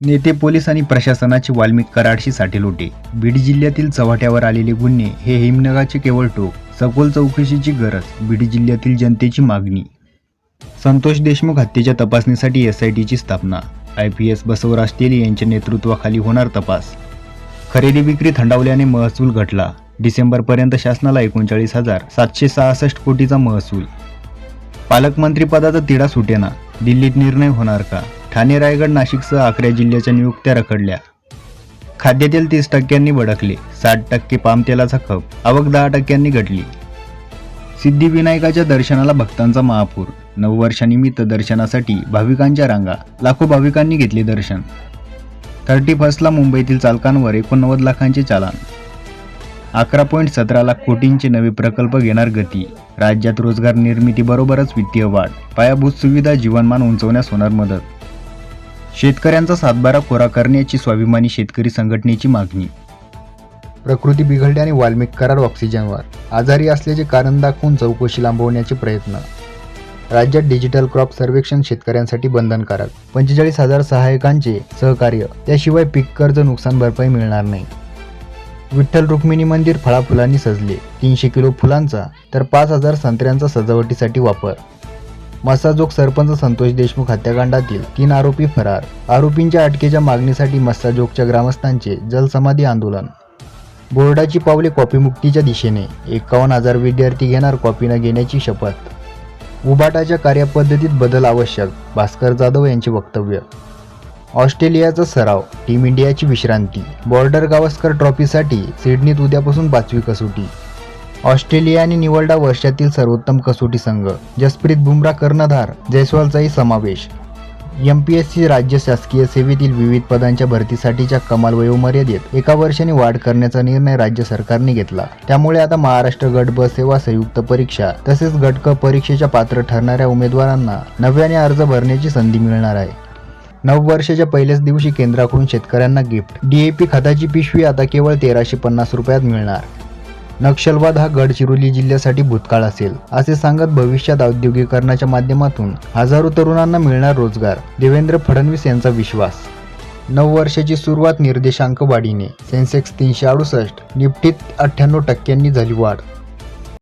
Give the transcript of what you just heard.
नेते पोलीस आणि प्रशासनाचे वाल्मिक कराडशी साठेलोटे. बीड जिल्ह्यातील चव्हाट्यावर आलेले गुन्हे हे हिमनगाचे केवळ टोक सखोल चौकशीची गरज बीड जिल्ह्यातील जनतेची मागणी. संतोष देशमुख हत्येच्या तपासणीसाठी एस आय टीची स्थापना. I P S Basavaraj Teli यांच्या नेतृत्वाखाली होणार तपास. खरेदी विक्री थंडावल्याने महसूल घटला. डिसेंबरपर्यंत शासनाला एकोणचाळीस हजार सातशे सहासष्ट कोटीचा महसूल. पालकमंत्रीपदाचा तिढा सुटेना. दिल्लीत निर्णय होणार का? ठाणे रायगड नाशिकसह अकरा जिल्ह्याच्या नियुक्त्या रखडल्या. खाद्यतेल तीस टक्क्यांनी भडकले. साठ टक्के पामतेलाचा खप. आवक दहा टक्क्यांनी घटली. सिद्धिविनायकाच्या दर्शनाला भक्तांचा महापूर. नववर्षानिमित्त दर्शनासाठी भाविकांच्या रांगा. लाखो भाविकांनी घेतले दर्शन. थर्टी फर्स्टला मुंबईतील चालकांवर एकोणनव्वद लाखांचे चालान. अकरा पॉईंट सतरा लाख कोटींचे नवे प्रकल्प घेणार गती. राज्यात रोजगार निर्मितीबरोबरच वित्तीय वाढ. पायाभूत सुविधा जीवनमान उंचवण्यास होणार मदत. शेतकऱ्यांचा सातबारा कोरा करण्याची स्वाभिमानी शेतकरी संघटनेची मागणी. प्रकृती बिघडल्याने वाल्मिक करार ऑक्सिजनवर. आजारी असल्याचे कारण दाखवून चौकशी लांबवण्याचे प्रयत्न. राज्यात डिजिटल क्रॉप सर्वेक्षण शेतकऱ्यांसाठी बंधनकारक. पंचेचाळीस हजार सहाय्यकांचे सहकार्य. त्याशिवाय पीक कर्ज नुकसान भरपाई मिळणार नाही. विठ्ठल रुक्मिणी मंदिर फळाफुलांनी सजले. तीनशे किलो फुलांचा तर पाच हजार संत्र्यांचा सजावटीसाठी वापर. मस्साजोग सरपंच संतोष देशमुख हत्याकांडातील तीन आरोपी फरार. आरोपींच्या अटकेच्या मागणीसाठी मस्साजोगच्या ग्रामस्थांचे जलसमाधी आंदोलन. बोर्डाची पावले कॉपीमुक्तीच्या दिशेने. एकावन्न हजार विद्यार्थी घेणार कॉपी न घेण्याची शपथ. उबाटाच्या कार्यपद्धतीत बदल आवश्यक भास्कर जाधव यांचे वक्तव्य. ऑस्ट्रेलियाचा सराव टीम इंडियाची विश्रांती. बॉर्डर गावस्कर ट्रॉफीसाठी सिडनीत उद्यापासून पाचवी कसोटी. ऑस्ट्रेलियाने निवडला वर्षातील सर्वोत्तम कसोटी संघ. जसप्रीत बुमरा कर्णधार जयस्वालचाही समावेश. एम पी एस सी राज्य शासकीय सेवेतील विविध पदांच्या भरतीसाठीच्या कमाल वयोमर्यादेत एका वर्षाने वाढ करण्याचा निर्णय राज्य सरकारने घेतला. त्यामुळे आता महाराष्ट्र गट ब सेवा संयुक्त परीक्षा तसेच गट क परीक्षेच्या पात्र ठरणाऱ्या उमेदवारांना नव्याने अर्ज भरण्याची संधी मिळणार आहे. नऊ वर्षाच्या पहिल्याच दिवशी केंद्राकडून शेतकऱ्यांना गिफ्ट. डीएपी खताची पिशवी आता केवळ तेराशे पन्नास रुपयात मिळणार. नक्षलवाद हा गडचिरोली जिल्ह्यासाठी भूतकाळ असेल असे सांगत भविष्यात औद्योगिकरणाच्या माध्यमातून हजारो तरुणांना मिळणार रोजगार. देवेंद्र फडणवीस यांचा विश्वास. नऊ वर्षाची सुरुवात निर्देशांक वाढीने. सेन्सेक्स तीनशे अडुसष्ट निफ्टीत अठ्ठ्याण्णव टक्क्यांनी झाली वाढ.